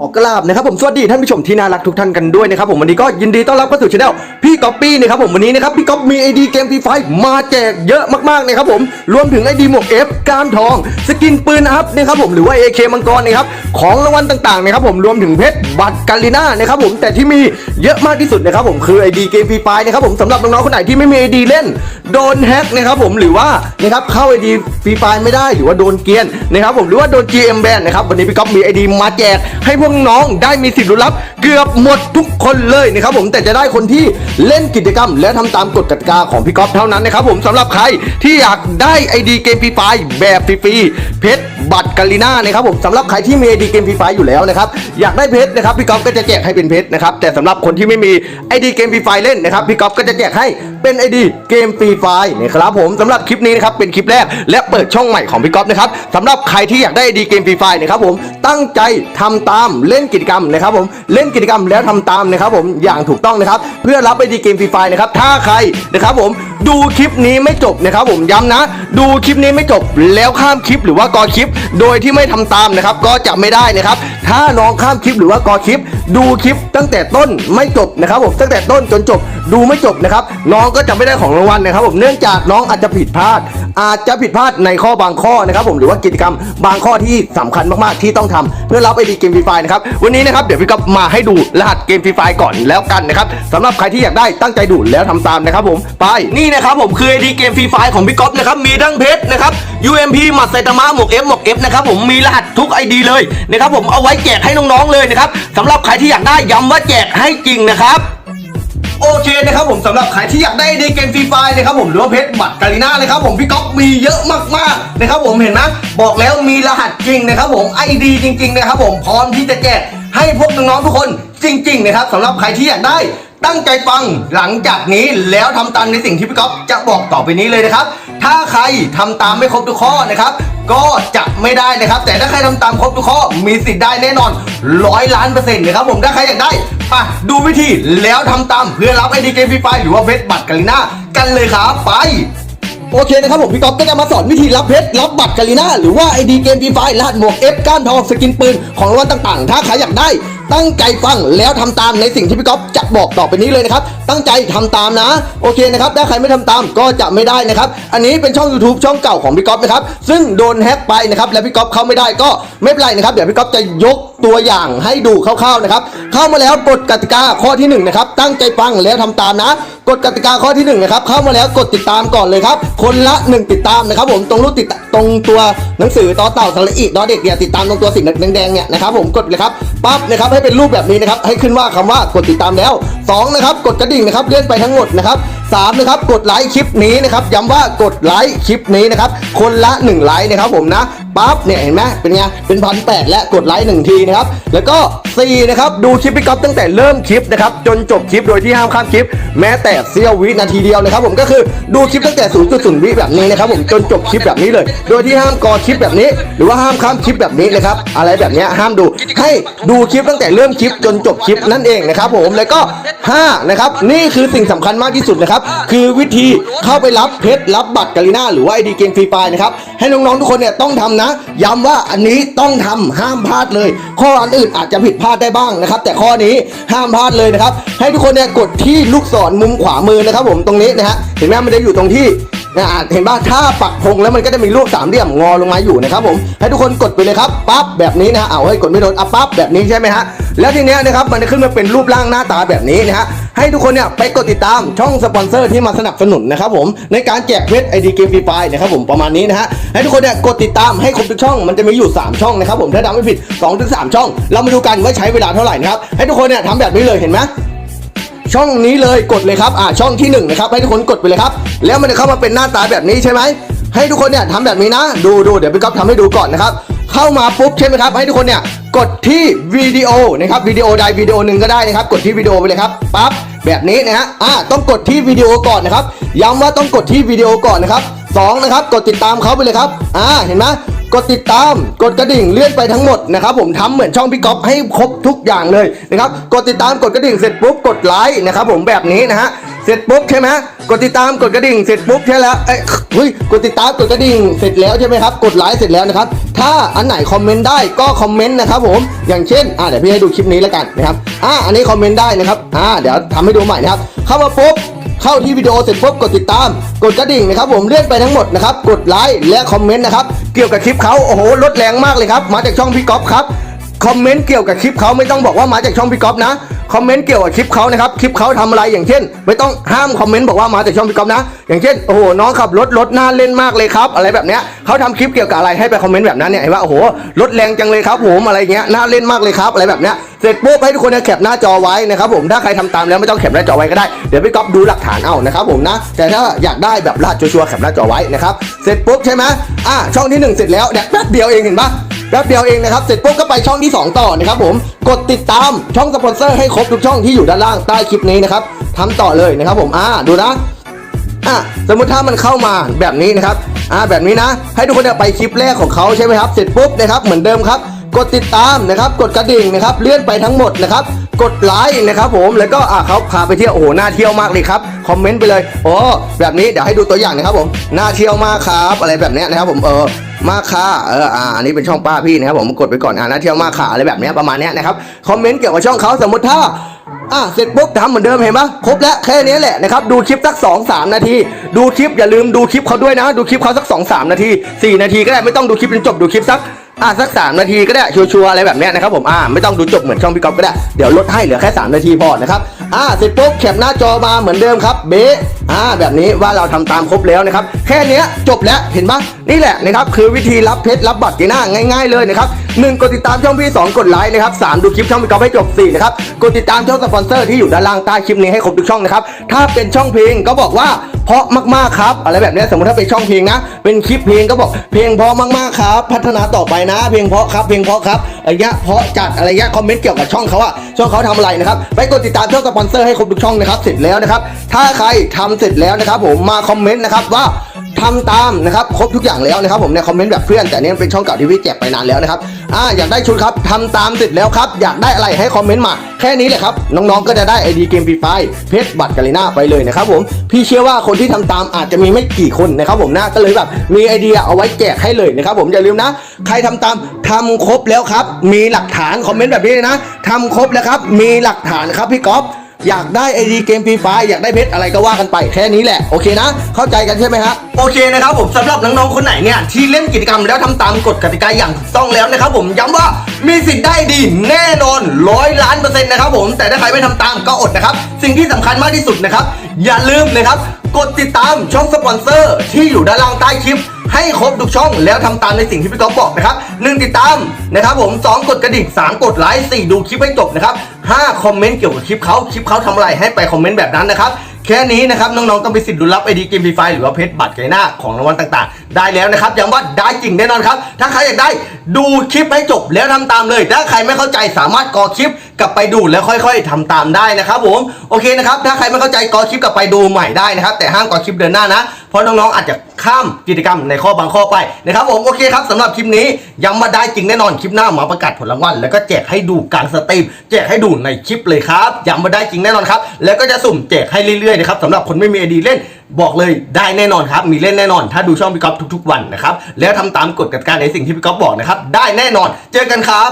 ขอกราบนะครับผมสวัสดีท่านผู้ชมที่น่ารักทุกท่านกันด้วยนะครับผมวันนี้ก็ยินดีต้อนรับเข้าสู่ช anel พี่ก๊อปปี้นะครับผมวันนี้นะครับพี่ก๊อปมีไอดีเกมฟรีไฟมาแจกเยอะมากๆนะครับผมรวมถึงไอดีหมวก F ก้านทอง สกินปืนอัพนะครับผมหรือว่า AK มังกรนะครับของรางวัลต่างๆนะครับผมรวมถึงเพชรบัตรกาลิน่านะครับผมแต่ที่มีเยอะมากที่สุดนะครับผมคือไอดีเกมฟรีไฟนะครับผมสำหรับน้องๆคนไหนที่ไม่มีไอดีเล่น โดนแฮ็กนะครับผมหรือว่านะครับเข้าไอดีฟรีไฟไม่ได้หรือว่าโดนเกียนนะครับผมหรือว่าโดน GM แบนนะครับวันนี้พี่ก๊อฟมีไอดีมาแจกให้วกน้องได้มีสิทธิ์ลุ้นรับ เกือบหมดทุกคนเลยนะครับผมแต่จะได้คนที่เล่นกิจกรรม และทำตามกฎกติกาของพี่ก๊อฟเท่านั้นนะครับผมสำหรับใครที่อยากได้ไอดีเกมฟรีไฟแบบฟรีๆเพชรบัตรกาลิน่านะครับผมสำหรับใครที่มีไอดีเกมฟรีไฟอยู่แล้วนะครับอยากได้เพชรนะครับพี่ก๊อฟก็จะแจกให้เป็นเพชรนะครับแต่สำหรับคนที่ไม่มีไอดีเกมฟรีไฟเล่นนะครับพี่ก๊อฟก็จะแจกให้เป็นไอดีเกมฟรีไฟนะครับผมสำหรับคลิปนี้นะครับเป็นคลิปแรกและเปิดช่องใหม่ของพี่ก๊อฟนะครับสำหรับใครที่อยากได้ไอดีเกมฟรีไฟนะครับผมตั้งใจทำตามเล่นกิจกรรมนะครับผมเล่นกิจกรรมแล้วทำตามนะครับผมอย่างถูกต้องนะครับ เพื่อรับไอดีเกมฟรีไฟนะครับถ้าใครนะครับผม ดูคลิปนี้ไม่จบนะครับผมย้ำนะ ดูคลิปนี้ไม่จบแล้วข้ามคลิปหรือว่ากอคลิป โดยที่ไม่ทำตามนะครับ ก็จะไม่ได้นะครับ ถ้าน้องข้ามคลิปหรือว่ากอคลิป ดูคลิปตั้งแต่ต้นไม่จบนะครับผมตั้งแต่ต้นจนจบ ดูไม่จบนะครับ น้องก็จะไม่ได้ของรางวัลนะครับผมเนื่องจากน้องอาจจะผิดพลาด อาจจะผิดพลาดในข้อบางข้อนะครับ ผมหรือว่ากิจกรรมบางข้อที่สำคัญมากๆที่ต้องทำเพื่อรับไอดีเกมฟรีไฟนะครับวันนี้นะครับเดี๋ยวพี่ก๊อฟมาให้ดูรหัสเกมฟรีไฟก่อนแล้วกันนะครับสำหรับใครที่อยากได้ตั้งใจดูแล้วทำตามนะครับผมไปนี่นะครับผมคือไอดีเกมฟรีไฟของพี่ก๊อฟนะครับมีทั้งเพชรนะครับ UMP หมัดไซตามะหมวก F หมวก F นะครับผมมีรหัสทุก ID เลยนะครับผมเอาไว้แจกให้น้องๆเลยนะครับสำหรับใครที่อยากได้ย้ำว่าแจกให้จริงนะครับโอเคนะครับผมสำหรับใครที่อยากได้ดีเกมฟรีไฟนะครับผมหรือว่าเพชรบัตรกาลิน่านะครับผมพี่ก๊อฟมีเยอะมากๆนะครับผมเห็นไหมบอกแล้วมีรหัสจริงนะครับผมไอดีจริง ๆ นะครับผมพร้อมที่จะแจกให้พวกน้องๆทุกคนจริง ๆ นะครับสำหรับใครที่อยากได้ ตั้งใจฟังหลังจากนี้แล้วทำตามในสิ่งที่พี่ก๊อฟจะบอกต่อไปนี้เลยนะครับ ถ้าใครทำตามไม่ครบทุกข้อนะครับ ก็จะไม่ได้นะครับ แต่ถ้าใครทำตามครบทุกข้อมีสิทธิ์ได้แน่นอนร้อยล้านเปอร์เซ็นต์นะครับผมถ้าใครอยากได้ไปดูวิธีแล้วทำตามเพื่อรับไอดีเกมฟรีไฟหรือว่าเพชรบัตรกาลิน่ากันเลยครับไปโอเคนะครับผมพี่ก๊อฟก็จะมาสอนวิธีรับเพชรรับบัตรกาลิน่าหรือว่าไอดีเกมฟรีไฟรหัสหมวก F ก้านทองสกินปืนของรางวัลต่างๆ ถ้าใครอยากได้ ตั้งใจฟังแล้วทำตามในสิ่งที่พี่ก๊อฟจะบอกต่อไปนี้เลยนะครับ ตั้งใจทำตามนะ โอเคนะครับ ถ้าใครไม่ทำตามก็จะไม่ได้นะครับ อันนี้เป็นช่อง YouTube ช่องเก่าของพี่ก๊อฟนะครับ ซึ่งโดนแฮ็กไปนะครับ และพี่ก๊อฟเข้าไม่ได้ก็ไม่เป็นไรนะครับ เดี๋ยวพี่ก๊อฟจะยกตัวอย่างให้ดูคร่าวๆนะครับ เข้ามาแล้วกฎกติกาข้อที่หนึ่งนะครับ ตั้งใจฟังแล้วทำตามนะ กฎกติกาข้อที่หนึ่งนะครับ เข้ามาแล้วกดติดตามก่อนเลยครับ คนละหนึ่งติดตามนะครับ ผม ตรงรูปติดตรงตัวหนังสือต่อเต่าสระอีดอเด็กเนี่ยติดตามตรงตัวสีแดงๆเนี่ยนะครับ ผม กดเลยครับ ปั๊บนะครับให้เป็นรูปแบบนี้นะครับให้ขึ้นว่าคำว่ากดติดตามแล้วสองนะครับกดกระดิ่งนะครับเลื่อนไปทั้งหมดนะครับสามนะครับกดไลค์คลิปนี้นะครับย้ำว่ากดไลค์คลิปนี้นะครับคนละหนึ่งไลค์นะครับผมนะปั๊บเนี่ยเห็นไหมเป็นไงเป็นพันแปดและกดไลค์หนึ่งทีนะครับแล้วก็สี่นะครับดูคลิปพี่ก๊อฟตั้งแต่เริ่มคลิปนะครับจนจบคลิปโดยที่ห้ามข้ามคลิป แม้แต่เสี้ยววินาทีเดียวนะครับผมก็คือดูคลิปตั้งแต่0.0วิแบบนี้นะครับผมจนจบคลิปแบบนี้เลย โดยที่ห้ามกอคลิปแบบนี้ หรือว่าห้ามข้ามคลิปแบบนี้นะครับอะไรแบบเนี้ยห้ามดูให้ดูคลิปตั้งแต่เริ่มคลิปจนจบคลิปนั่นเองนะครับผมแล้วก็5นะครับนี่คือสิ่งสำคัญมากที่สุดนะครับคือวิธีเข้าไปรับเพชรรับบัตรกาลิน่าหรือว่าไอดีเกมฟรีไฟนะครับ ให้น้องๆทุกคนเนี่ยต้องทำนะ ย้ำว่าอันนี้ต้องทำห้ามพลาดเลย ข้ออันอื่นอาจจะผิดพลาดได้บ้างนะครับ แต่ข้อนี้ห้ามพลาดเลยนะครับ ให้ทุกคนเนี่ยกดที่ลูกศรมุมขวามือนะครับ ผมตรงนี้นะฮะเห็นไหมมันจะอยู่ตรงที่ นะอะเห็นป่ะถ้าปักธงแล้วมันก็จะมีรูปสามเหลี่ยมงอลงมาอยู่นะครับผมให้ทุกคนกดไปเลยครับปั๊บแบบนี้นะฮะเอาให้กดไม่โดนอะปั๊บแบบนี้ใช่ไหมฮะแล้วทีเนี้ยนะครับมันจะขึ้นมาเป็นรูปร่างหน้าตาแบบนี้นะฮะให้ทุกคนเนี่ยไปกดติดตามช่องสปอนเซอร์ที่มาสนับสนุนนะครับผมในการแจกเพชรไอดีเกมฟรีไฟนะครับผมประมาณนี้นะฮะให้ทุกคนเนี่ยกดติดตามให้ครบทุกช่องมันจะมีอยู่ 3 ช่องนะครับผมถ้าจำไม่ผิด2-3ถึง3ช่อง เรามาดูกันว่าใช้เวลาเท่าไหร่นะครับให้ทุกคนเนี่ยทำแบบนี้เลยเห็นไหม ช่องนี้เลยกดเลยครับอ่าช่องที่หนึ่งนะครับให้ทุกคนกดไปเลยครับ แล้วมันจะเข้ามาเป็นหน้าตาแบบนี้ใช่ไหมให้ทุกคนเนี่ยทำแบบนี้นะ ดูดูเดี๋ยวพี่ก๊อฟทำให้ดูก่อนนะครับเข้ามาปุ๊บใช่ไหมครับ ให้ทุกคนเนี่ยกดที่วิดีโอนะครับวิดีโอใดวิดีโอหนึ่งก็ได้นะครับ กดที่วิดีโอไปเลยครับปั๊บแบบนี้นะฮะอ่าต้องกดที่วิดีโอก่อนนะครับ ย้ำว่าต้องกดที่วิดีโอก่อนนะครับสองนะครับกดติดตามเขาไปเลยครับอ่าเห็นไหม กดติดตาม กดกระดิ่งเลื่อนไปทั้งหมดนะครับผมทำเหมือนช่องพี่ก๊อฟให้ครบทุกอย่างเลยนะครับกดติดตามกดกระดิ่งเสร็จปุ๊บกดไลค์นะครับผมแบบนี้นะฮะเสร็จปุ๊บใช่ไหมกดติดตามกดกระดิ่งเสร็จปุ๊บใช่แล้วเอ้ยเฮ้ยกดติดตามกดกระดิ่งเสร็จแล้วใช่ไหมครับกดไลค์เสร็จแล้วนะครับถ้าอันไหนคอมเมนต์ได้ก็คอมเมนต์นะครับผมอย่างเช่นอ่าเดี๋ยวพี่ให้ดูคลิปนี้แล้วกันนะครับอ่าอันนี้คอมเมนต์ได้นะครับอ่าเดี๋ยวทำให้ดูใหม่นะครับเข้ามาปุ๊บ เข้าที่วิดีโอเสร็จปุ๊บกดติดตาม กดกระดิ่งนะครับผมเลื่อนไปทั้งหมดนะครับกดไลค์และคอมเมนต์นะครับเกี่ยวกับคลิปเขาโอ้โหลดแรงมากเลยครับมาจากช่องพี่ก๊อฟครับคอมเมนต์เกี่ยวกับคลิปเขาไม่ต้องบอกว่ามาจากช่องพี่ก๊อฟนะ คอมเมนต์เกี่ยวกับคลิปเขานะครับคลิปเขาทำอะไรอย่างเช่น ไม่ต้องห้ามคอมเมนต์บอกว่ามาจากช่องพี่ก๊อฟนะ อย่างเช่นโอ้โหน้องขับรถรถน่าเล่นมากเลยครับ อะไรแบบเนี้ยเขาทำคลิปเกี่ยวกับอะไรให้ไปคอมเมนต์แบบนั้นเนี่ยเห็นว่าโอ้โหรถแรงจังเลยครับผมอะไรเงี้ยน่าเล่นมากเลยครับอะไรแบบเนี้ยเสร็จปุ๊บให้ทุกคนเนี่ยแคปหน้าจอไว้นะครับผมถ้าใครทำตามแล้วไม่ต้องแคปหน้าจอไว้ก็ได้เดี๋ยวพี่ก๊อฟดูหลักฐานเอานะครับผมนะแต่ถ้าอยากได้แบบลาดชัวร์แคปหน้าจอไว้นะครับเสร็จปุ๊บใช่ไหมอะช่องที่หนึ่งเสร็จแล้วเนี่ยแป๊บเดียวเองเห็นปะ แป๊บเดียวเองนะครับ เสร็จปุ๊บก็ไปช่องที่สองต่อนะครับผม กดติดตามช่องสปอนเซอร์ให้ครบทุกช่องที่อยู่ด้านล่างใต้คลิปนี้นะครับทำต่อเลยนะครับผมอ่าดูนะอะสมมติถ้ามันเข้ามาแบบนี้นะครับอ่าแบบนี้นะ ให้ทุกคนเนี่ยไปคลิปแรกของเขาใช่ไหมครับ เสร็จปุ๊บนะครับเหมือนเดิมครับ กดติดตามนะครับ กดกระดิ่งนะครับ เลื่อนไปทั้งหมดนะครับ กดไลค์นะครับ ผมแล้วก็อะเขาพาไปเที่ยวโอ้โหน่าเที่ยวมากเลยครับคอมเมนต์ไปเลยโอ้แบบนี้เดี๋ยวให้ดูตัวอย่างนะครับผมน่าเที่ยวมากครับ อะไรแบบนี้นะครับผมเออ มาค่ะเอออ่าอันนี้เป็นช่องป้าพี่นะครับผมกดไปก่อนอ่าน่าเที่ยวมาค่ะอะไรแบบนี้ประมาณนี้นะครับคอมเมนต์เกี่ยวกับช่องเขาสมมติถ้าอะเสร็จปุ๊บทำเหมือนเดิมเห็นปะครบแล้วแค่นี้แหละนะครับดูคลิปสัก2อสนาที ดูคลิปอย่าลืมดูคลิปเขาด้วยนะ ดูคลิปเขาสัก2อสนาที 4 นาทีก็ได้ไม่ต้องดูคลิปจนจบดูคลิปสัก อะสัก3นาทีก็ได้ชัวร์ๆอะไรแบบเนี้ยนะครับผมอ่าไม่ต้องดูจบเหมือนช่องพี่ก๊อฟก็ได้เดี๋ยวลดให้เหลือแค่ 3 นาทีพอนะครับอ่าเสร็จปุ๊บแคปหน้าจอมาเหมือนเดิมครับเบ๊ะอ่าแบบนี้ว่าเราทำตามครบแล้วนะครับแค่เนี้ยจบแล้วเห็นปะนี่แหละนะครับคือวิธีรับเพชรรับบัตรกีน่าง่ายๆเลยนะครับหนึ่งกดติดตามช่องพี่สองกดไลค์นะครับสามดูคลิปช่องพี่ก๊อฟให้จบสี่นะครับกดติดตามช่องสปอนเซอร์ที่อยู่ด้านล่างใต้คลิปนี้ให้ครบทุกช่องนะครับถ้าเป็นช่องเพลงก็บอกว่าเพราะมากๆครับ อะไรแบบเนี้ยสมมติถ้าเป็นช่องเพลงนะ เป็นคลิปเพลงก็บอกเพลงเพราะมากๆครับ พัฒนาต่อไปนะ เพลงเพราะครับเพลงเพราะครับอะไรเงี้ยเพราะจัดอะไรเงี้ยคอมเมนต์เกี่ยวกับช่องเขาอะช่องเขาทำอะไรนะครับไปกดติดตามช่องสปอนเซอร์ให้ครบทุกช่องนะครับเสร็จแล้วนะครับถ้าใครทำเสร็จแล้วนะครับ ผมมาคอมเมนต์นะครับว่าทำตามนะครับครบทุกอย่างแล้วนะครับผมเนี่ยคอมเมนต์แบบเพื่อนแต่เนี่ยเป็นช่องเก่าที่พี่แจกไปนานแล้วนะครับ อ่าอยากได้ชุดครับทำตามเสร็จแล้วครับ อยากได้อะไรให้คอมเมนต์มา แค่นี้แหละครับ น้องๆก็จะได้ไอดีเกมฟรีไฟเพชรบัตรกาลิน่าไปเลยนะครับผมพี่เชื่อว่าคนที่ทำตามอาจจะมีไม่กี่คนนะครับผมนะก็เลยแบบมีไอเดียเอาไว้แจกให้เลยนะครับผมอย่าลืมนะ ใครทำตามทำครบแล้วครับ มีหลักฐานคอมเมนต์แบบนี้เลยนะทำครบแล้วครับ มีหลักฐานครับพี่ก๊อฟ อยากได้ไอดีเกมฟรีไฟอยากได้เพชรอะไรก็ว่ากันไปแค่นี้แหละโอเคนะ เข้าใจกันใช่ไหมฮะโอเคนะครับผมสำหรับน้องๆคนไหนเนี่ยที่เล่นกิจกรรมแล้วทำตามกฎกติกาอย่างถูกต้องแล้วนะครับผมย้ำว่ามีสิทธิ์ได้ดีแน่นอนร้อยล้านเปอร์เซ็นต์นะครับผมแต่ถ้าใครไม่ทำตามก็อดนะครับ สิ่งที่สำคัญมากที่สุดนะครับ อย่าลืมนะครับ กดติดตามช่องสปอนเซอร์ที่อยู่ด้านล่างใต้คลิป ให้ครบทุกช่องแล้วทำตามในสิ่งที่พี่ก๊อฟบอกนะครับหนึ่งติดตามนะครับผมสองกดกระดิ่งสามกดไลค์สี่ดูคลิปให้จบนะครับห้าคอมเมนต์เกี่ยวกับคลิปเขาคลิปเขาทำอะไรให้ไปคอมเมนต์แบบนั้นนะครับแค่นี้นะครับน้องๆต้องไปสิทธิ์ลุ้นรับไอดีเกมฟรีไฟหรือว่าเพชรบัตรไก่หน้าของรางวัลต่างๆ ได้แล้วนะครับย้ำว่าได้จริงแน่นอนครับ ถ้าใครอยากได้ดูคลิปให้จบแล้วทำตามเลย ถ้าใครไม่เข้าใจสามารถกอคลิปกลับไปดูแล้วค่อย ๆทำตามได้นะครับผมโอเคนะครับถ้าใครไม่เข้าใจกอคลิปกลับไปดูใหม่ได้นะครับ แต่ห้ามกอคลิปเดินหน้านะ เพราะน้องๆอาจจะข้ามกิจกรรมในข้อบางข้อไปนะครับผมโอเคครับสำหรับคลิปนี้ย้ำว่าได้จริงแน่นอนคลิปหน้ามาประกาศผลรางวัลแล้วก็แจกให้ดูกลางสตรีมแจกให้ดูในคลิปเลยครับย้ำว่าได้จริงแน่นอนครับแล้วก็จะสุ่มแจกให้เรื่อยๆนะครับสำหรับคนไม่มีไอดีเล่นบอกเลยได้แน่นอนครับ มีเล่นแน่นอน ถ้าดูช่องพี่ก๊อฟทุกๆวันนะครับ แล้วทำตามกฎกติกาในสิ่งที่พี่ก๊อฟบอกนะครับ ได้แน่นอน เจอกันครับ